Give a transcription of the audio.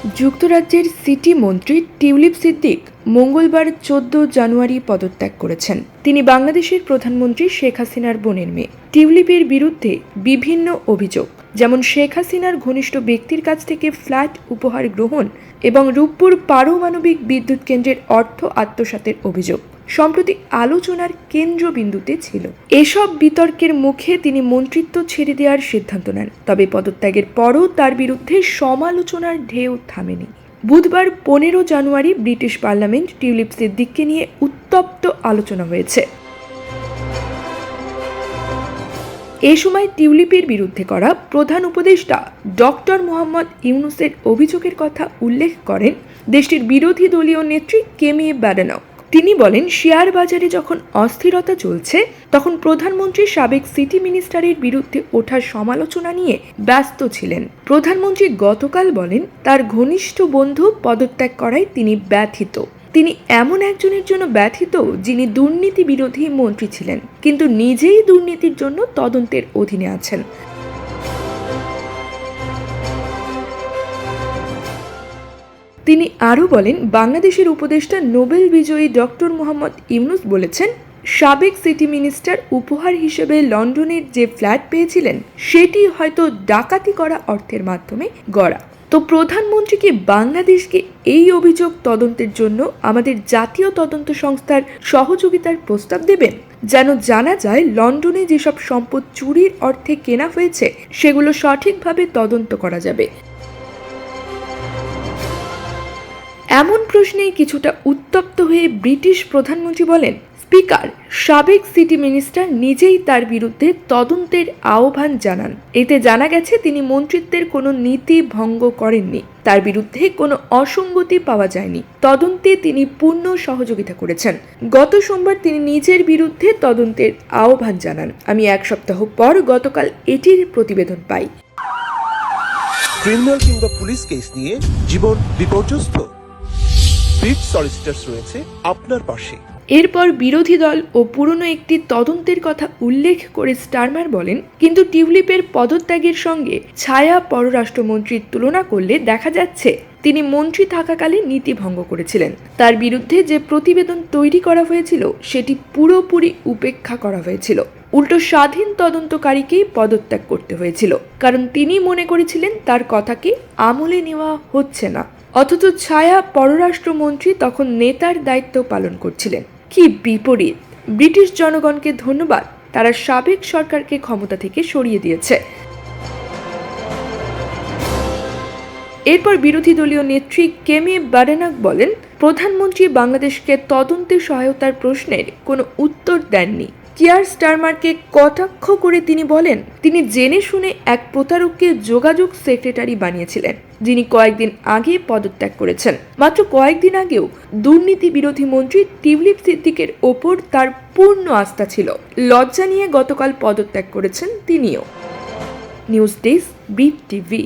যুক্তরাজ্যের সিটি মন্ত্রী টিউলিপ সিদ্দিক মঙ্গলবার চোদ্দ জানুয়ারি পদত্যাগ করেছেন। তিনি বাংলাদেশের প্রধানমন্ত্রী শেখ হাসিনার বোনের মেয়ে। টিউলিপের বিরুদ্ধে বিভিন্ন অভিযোগ, যেমন শেখ হাসিনার ঘনিষ্ঠ ব্যক্তির কাছ থেকে ফ্ল্যাট উপহার গ্রহণ এবং রূপপুর পারমাণবিক বিদ্যুৎ কেন্দ্রের অর্থ আত্মসাতের অভিযোগ। সম্প্রতি আলোচনার কেন্দ্রবিন্দুতে ছিল। এসব বিতর্কের মুখে তিনি মন্ত্রিত্ব ছেড়ে দেওয়ার সিদ্ধান্ত নেন। তবে পদত্যাগের পরও তার বিরুদ্ধে সমালোচনার ঢেউ থামেনি। বুধবার পনেরো জানুয়ারি ব্রিটিশ পার্লামেন্ট টিউলিপ সিদ্দিককে নিয়ে উত্তপ্ত আলোচনা হয়েছে। এ সময় টিউলিপের বিরুদ্ধে করা প্রধান উপদেষ্টা ডক্টর মোহাম্মদ ইউনুসের অভিযোগের কথা উল্লেখ করেন দেশটির বিরোধী দলীয় নেত্রী কেমি ব্যাডেনক তিনি বলেন, শেয়ার বাজারে যখন অস্থিরতা চলছে, তখন প্রধানমন্ত্রী সাবেক সিটি মিনিস্টারের বিরুদ্ধে ওঠার সমালোচনা নিয়ে ব্যস্ত ছিলেন। প্রধানমন্ত্রী গতকাল বলেন, তার ঘনিষ্ঠ বন্ধু পদত্যাগ করায় তিনি ব্যথিত। তিনি এমন একজনের জন্য ব্যথিত যিনি দুর্নীতি বিরোধী মন্ত্রী ছিলেন, কিন্তু নিজেই দুর্নীতির জন্য তদন্তের অধীনে আছেন। তিনি আরও বলেন, বাংলাদেশের উপদেষ্টা নোবেল বিজয়ী ডক্টর মোহাম্মদ ইউনুস বলেছেন, সাবেক সিটি মিনিস্টার উপহার হিসেবে লন্ডনের যে ফ্ল্যাট পেয়েছিলেন, সেটি হয়তো ডাকাতি করা অর্থের মাধ্যমে গড়া। তো প্রধানমন্ত্রী কি বাংলাদেশকে এই অভিযোগ তদন্তের জন্য আমাদের জাতীয় তদন্ত সংস্থার সহযোগিতার প্রস্তাব দেবেন? যেন জানা যায়, লন্ডনে যেসব সম্পদ চুরির অর্থে কেনা হয়েছে, সেগুলো সঠিকভাবে তদন্ত করা যাবে। এমন প্রশ্নেই কিছুটা উত্তপ্ত হয়ে ব্রিটিশ প্রধানমন্ত্রী বলেন, স্পিকার, সাবেক সিটি মিনিস্টার নিজেই তার বিরুদ্ধে তদন্তের আহ্বান জানান। এতে জানা গেছে তিনি মন্ত্রিত্বের কোনো নীতি ভঙ্গ করেননি। তার বিরুদ্ধে কোনো অসঙ্গতি পাওয়া যায়নি। তদন্তে তিনি পূর্ণ সহযোগিতা করেছেন। গত সোমবার তিনি নিজের বিরুদ্ধে তদন্তের আহ্বান জানান। আমি এক সপ্তাহ পর গতকাল এটির প্রতিবেদন পাই। ক্রিমিনাল কিংবা পুলিশ কেস নিয়ে জীবন বিপর্যস্ত। বিট সলিসিটার্স রয়েছে আপনার পাশে। এরপর বিরোধী দল ও পুরনো একটি তদন্তের কথা উল্লেখ করে স্টারমার বলেন, কিন্তু টিউলিপের পদত্যাগের সঙ্গে ছায়া পররাষ্ট্রমন্ত্রীর তুলনা করলে দেখা যাচ্ছে তিনি মন্ত্রী থাকাকালে নীতি ভঙ্গ করেছিলেন। তার বিরুদ্ধে যে প্রতিবেদন তৈরি করা হয়েছিল, সেটি পুরোপুরি উপেক্ষা করা হয়েছিল। উল্টো স্বাধীন তদন্তকারীকেই পদত্যাগ করতে হয়েছিল, কারণ তিনি মনে করেছিলেন তার কথাকে আমলে নেওয়া হচ্ছে না। অথচ ছায়া পররাষ্ট্রমন্ত্রী তখন নেতার দায়িত্ব পালন করছিলেন। কি বিপরীত। ব্রিটিশ জনগণকে ধন্যবাদ, তারা সাবেক সরকারকে ক্ষমতা থেকে সরিয়ে দিয়েছে। এরপর বিরোধী দলীয় নেত্রী কেমি বাডেনাক বলেন, প্রধানমন্ত্রী বাংলাদেশকে তদন্তে সহায়তার প্রশ্নের কোনো উত্তর দেননি। কিয়ার স্টারমারকে কটাক্ষ করে তিনি বলেন, তিনি জেনে শুনে এক প্রতারককে যোগাযোগ সেক্রেটারি বানিয়েছিলেন। যিনি কয়েকদিন আগে পদত্যাগ করেছেন। মাত্র কয়েকদিন আগেও দুর্নীতি বিরোধী মন্ত্রী টিউলিপ সিদ্দিকের ওপর তার পূর্ণ আস্থা ছিল। লজ্জা নিয়ে গতকাল পদত্যাগ করেছেন তিনিও। News desk brief TV.